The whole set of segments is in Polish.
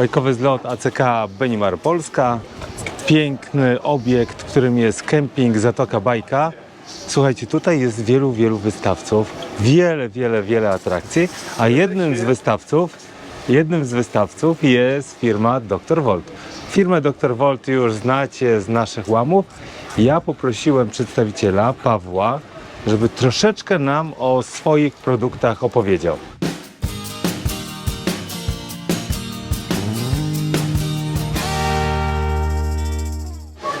Bajkowy zlot ACK Benimar Polska. Piękny obiekt, którym jest kemping Zatoka Bajka. Słuchajcie, tutaj jest wielu, wielu wystawców, wiele, wiele, wiele atrakcji, a jednym z wystawców, jednym z wystawców jest firma Dr. Volt. Firmę Dr. Volt już znacie z naszych łamów. Ja poprosiłem przedstawiciela Pawła, żeby troszeczkę nam o swoich produktach opowiedział.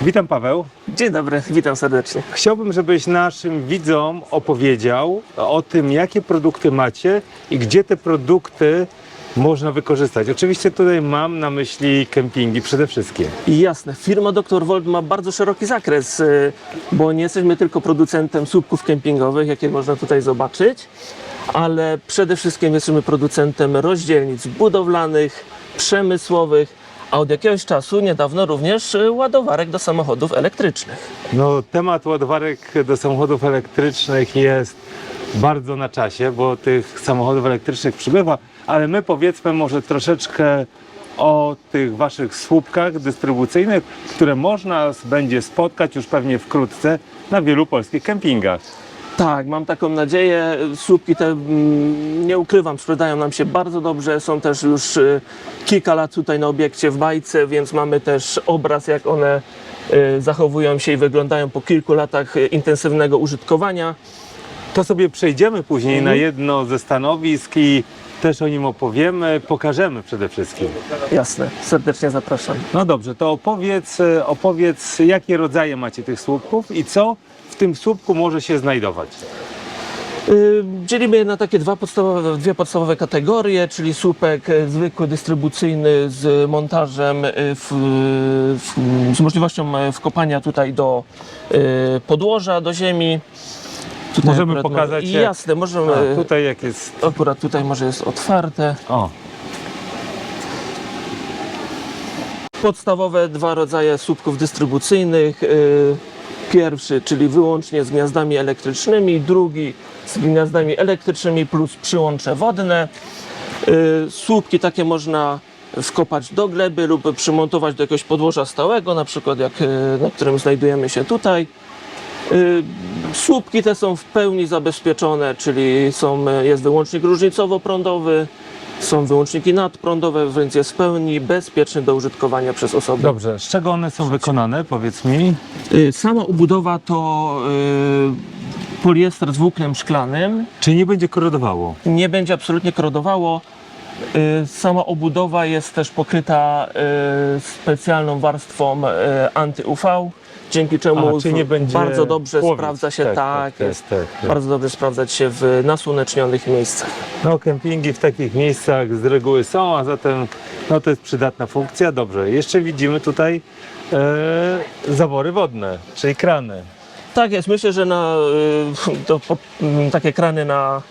Witam Paweł. Dzień dobry, witam serdecznie. Chciałbym, żebyś naszym widzom opowiedział o tym, jakie produkty macie i gdzie te produkty można wykorzystać. Oczywiście tutaj mam na myśli kempingi przede wszystkim. I jasne, firma Dr. Volt ma bardzo szeroki zakres, y, bo nie jesteśmy tylko producentem słupków kempingowych, jakie można tutaj zobaczyć, ale przede wszystkim jesteśmy producentem rozdzielnic budowlanych, przemysłowych, a od jakiegoś czasu niedawno również y, ładowarek do samochodów elektrycznych. No, temat ładowarek do samochodów elektrycznych jest bardzo na czasie, bo tych samochodów elektrycznych przybywa, ale my powiedzmy może troszeczkę o tych waszych słupkach dystrybucyjnych, które można będzie spotkać już pewnie wkrótce na wielu polskich kempingach. Tak, mam taką nadzieję. Słupki te, mm, nie ukrywam, sprzedają nam się bardzo dobrze. Są też już y, kilka lat tutaj na obiekcie w bajce, więc mamy też obraz, jak one y, zachowują się i wyglądają po kilku latach y, intensywnego użytkowania. To sobie przejdziemy później na jedno ze stanowisk i też o nim opowiemy, pokażemy przede wszystkim. Jasne, serdecznie zapraszam. No dobrze, to opowiedz, e, opowiedz jakie rodzaje macie tych słupków i co w tym słupku może się znajdować. Y, Dzielimy je na takie dwa podstawowe, dwie podstawowe kategorie, czyli słupek y, zwykły, dystrybucyjny z montażem, y, w, w, z możliwością wkopania tutaj do podłoża, do ziemi. Tutaj Możemy akurat pokazać, mamy- jak- Jasne, możemy. A, tutaj jak jest... Akurat tutaj może jest otwarte. O, Podstawowe dwa rodzaje słupków dystrybucyjnych. y, Pierwszy, czyli wyłącznie z gniazdami elektrycznymi, drugi z gniazdami elektrycznymi plus przyłącze wodne. Y, Słupki takie można wkopać do gleby lub przymontować do jakiegoś podłoża stałego, na przykład jak, y, na którym znajdujemy się tutaj. Y, Słupki te są w pełni zabezpieczone, czyli są, y, jest wyłącznik różnicowo-prądowy, są wyłączniki nadprądowe, więc jest w pełni bezpieczny do użytkowania przez osoby. dobrze, z czego one są wykonane, powiedz mi? Y, Sama obudowa to y, poliester z włóknem szklanym. Czy nie będzie korodowało? Nie będzie absolutnie korodowało. Y, Sama obudowa jest też pokryta y, specjalną warstwą y, anty-UV, dzięki czemu A, będzie bardzo dobrze płowiec. sprawdza się Tak, tak, tak, jest tak, tak. bardzo dobrze sprawdzać się w nasłonecznionych miejscach. No, kempingi w takich miejscach z reguły są, a zatem no, to jest przydatna funkcja. Dobrze, jeszcze widzimy tutaj e, zawory wodne, czyli krany. Tak jest, myślę, że na y, to, takie krany na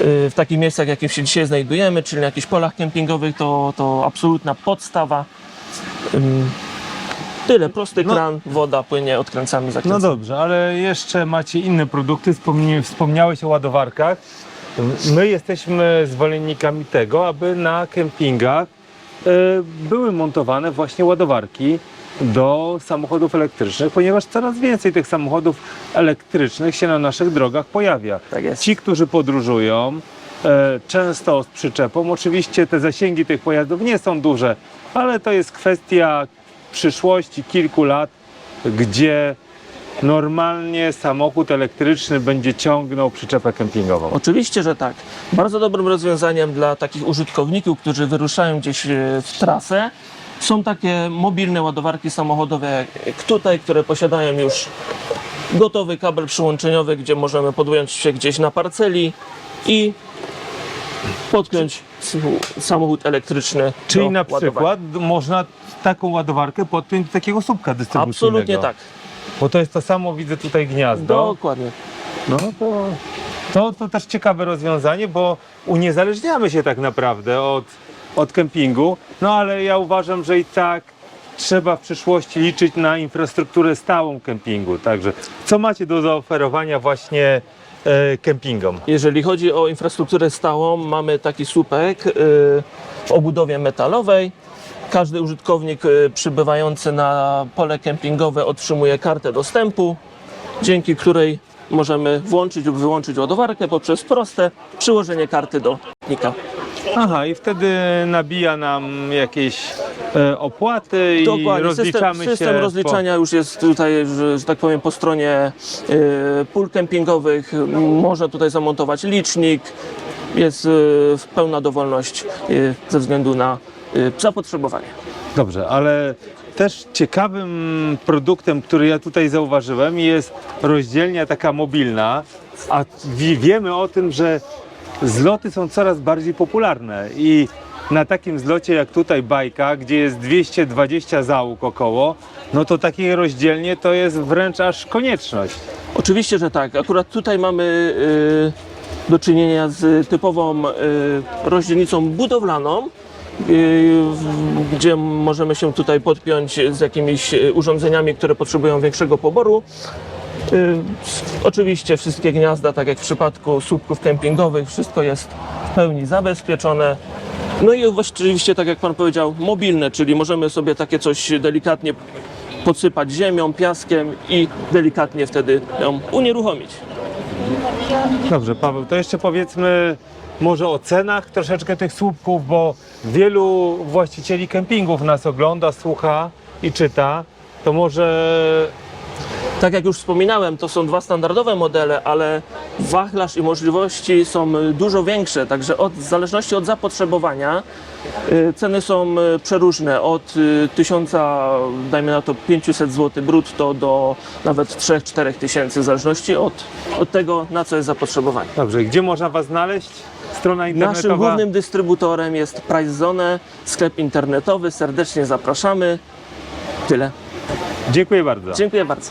y, w takich miejscach, jakim się dzisiaj znajdujemy, czyli na jakichś polach kempingowych, to, to absolutna podstawa. Tyle, prosty No. kran, woda płynie, odkręcamy, No zakręcamy. dobrze, ale jeszcze macie inne produkty. Wspomni- Wspomniałeś o ładowarkach. My jesteśmy zwolennikami tego, aby na kempingach e, były montowane właśnie ładowarki do samochodów elektrycznych, ponieważ coraz więcej tych samochodów elektrycznych się na naszych drogach pojawia. Tak jest. Ci, którzy podróżują, e, często z przyczepą, oczywiście te zasięgi tych pojazdów nie są duże, ale to jest kwestia przyszłości, kilku lat, gdzie normalnie samochód elektryczny będzie ciągnął przyczepę kempingową. Oczywiście, że tak. Bardzo dobrym rozwiązaniem dla takich użytkowników, którzy wyruszają gdzieś e, w trasę, są takie mobilne ładowarki samochodowe jak tutaj, które posiadają już gotowy kabel przyłączeniowy, gdzie możemy podłączyć się gdzieś na parceli i podpiąć s- samochód elektryczny. Czyli na ładowania. przykład można taką ładowarkę podpiąć do takiego słupka dystrybucyjnego. Absolutnie tak. Bo to jest to samo, widzę tutaj gniazdo. Dokładnie. No to, to, to też ciekawe rozwiązanie, bo uniezależniamy się tak naprawdę od, od kempingu, no ale ja uważam, że i tak trzeba w przyszłości liczyć na infrastrukturę stałą kempingu. Także co macie do zaoferowania właśnie kempingom? Jeżeli chodzi o infrastrukturę stałą, mamy taki słupek y, w obudowie metalowej. Każdy użytkownik y, przybywający na pole kempingowe otrzymuje kartę dostępu, dzięki której możemy włączyć lub wyłączyć ładowarkę poprzez proste przyłożenie karty do nika. Aha, i wtedy nabija nam jakieś e, opłaty i Dokładnie, rozliczamy system, system się. rozliczania już jest tutaj, że, że tak powiem, po stronie y, pól kempingowych. Można tutaj zamontować licznik. Jest y, pełna dowolność y, ze względu na y, zapotrzebowanie. Po... Dobrze, ale też ciekawym produktem, który ja tutaj zauważyłem, jest rozdzielnia taka mobilna, a wi- wiemy o tym, że zloty są coraz bardziej popularne i na takim zlocie jak tutaj bajka, gdzie jest 220 załóg około, no to takie rozdzielnie to jest wręcz aż konieczność. Oczywiście, że tak. Akurat tutaj mamy y, do czynienia z typową y, rozdzielnicą budowlaną, y, gdzie możemy się tutaj podpiąć z jakimiś y, urządzeniami, które potrzebują większego poboru. Y, Oczywiście wszystkie gniazda, tak jak w przypadku słupków kempingowych, wszystko jest w pełni zabezpieczone. No i oczywiście, tak jak Pan powiedział, mobilne, czyli możemy sobie takie coś delikatnie podsypać ziemią, piaskiem i delikatnie wtedy ją unieruchomić. Dobrze, Paweł, to jeszcze powiedzmy może o cenach troszeczkę tych słupków, bo wielu właścicieli kempingów nas ogląda, słucha i czyta. To może Tak jak już wspominałem, to są dwa standardowe modele, ale wachlarz i możliwości są dużo większe, także od, w zależności od zapotrzebowania y, ceny są y, przeróżne, od y, 1000, dajmy na to 500 zł brutto do nawet 3-4 tysięcy, w zależności od, od tego, na co jest zapotrzebowanie. Dobrze, gdzie można Was znaleźć? Strona internetowa. Naszym głównym dystrybutorem jest PriceZone, sklep internetowy, serdecznie zapraszamy. Tyle. Dziękuję bardzo. Dziękuję bardzo.